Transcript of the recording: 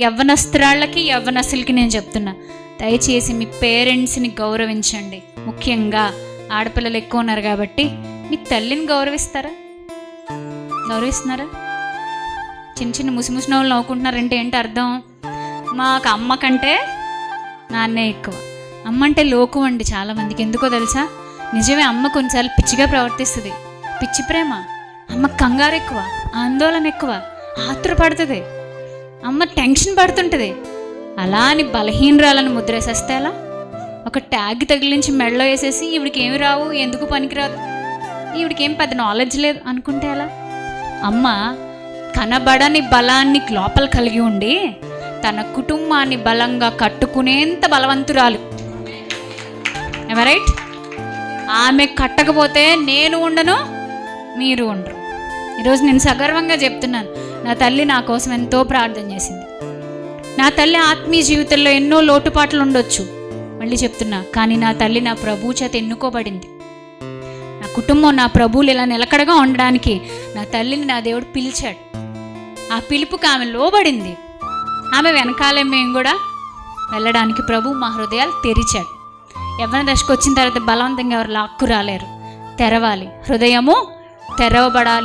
యవ్వనస్త్రాళ్ళకి యవ్వనస్తులకి నేను చెప్తున్నా. దయచేసి మీ పేరెంట్స్ని గౌరవించండి. ముఖ్యంగా ఆడపిల్లలు ఎక్కువ ఉన్నారు కాబట్టి మీ తల్లిని గౌరవిస్తారా? గౌరవిస్తున్నారా? చిన్న చిన్న ముసిముసిన వాళ్ళు నవ్వుకుంటున్నారంటే ఏంటి అర్థం? మాకు అమ్మ కంటే నాన్నే ఎక్కువ. అమ్మ అంటే లోకు అండి చాలామందికి. ఎందుకో తెలుసా? నిజమే అమ్మ కొన్నిసార్లు పిచ్చిగా ప్రవర్తిస్తుంది. పిచ్చి ప్రేమ. అమ్మ కంగారు ఎక్కువ ఆందోళన ఎక్కువ ఆతురపడుతుంది. అమ్మ టెన్షన్ పడుతుంటుంది. అలా అని బలహీనరాలను ముద్రేసేస్తే ఎలా? ఒక ట్యాగ్ తగిలించి మెడలో వేసేసి ఈవిడికి ఏమి రావు ఎందుకు పనికిరాదు? ఈవిడికేం పెద్ద నాలెడ్జ్ లేదు అనుకుంటే ఎలా? అమ్మ కనబడని బలాన్ని లోపల కలిగి ఉండి తన కుటుంబాన్ని బలంగా కట్టుకునేంత బలవంతురాలు. రైట్ ఆమె కట్టకపోతే నేను ఉండను మీరు ఉండరు. ఈరోజు నేను సగర్వంగా చెప్తున్నాను. నా తల్లి నా కోసం ఎంతో ప్రార్థన చేసింది. నా తల్లి ఆత్మీయ జీవితంలో ఎన్నో లోటుపాట్లు ఉండొచ్చు. మళ్ళీ చెప్తున్నా కానీ నా తల్లి నా ప్రభు చేత ఎన్నుకోబడింది. నా కుటుంబం నా ప్రభువులు ఇలా నిలకడగా ఉండడానికి నా తల్లిని నా దేవుడు పిలిచాడు. ఆ పిలుపుకి ఆమె లోబడింది. ఆమె వెనకాలే మేము కూడా వెళ్ళడానికి ప్రభు మా హృదయాలు తెరిచాడు. యవ్వన దశకు వచ్చిన తర్వాత బలవంతంగా ఎవరు లాక్కు రాలేరు. తెరవాలి. హృదయము తెరవబడాలి.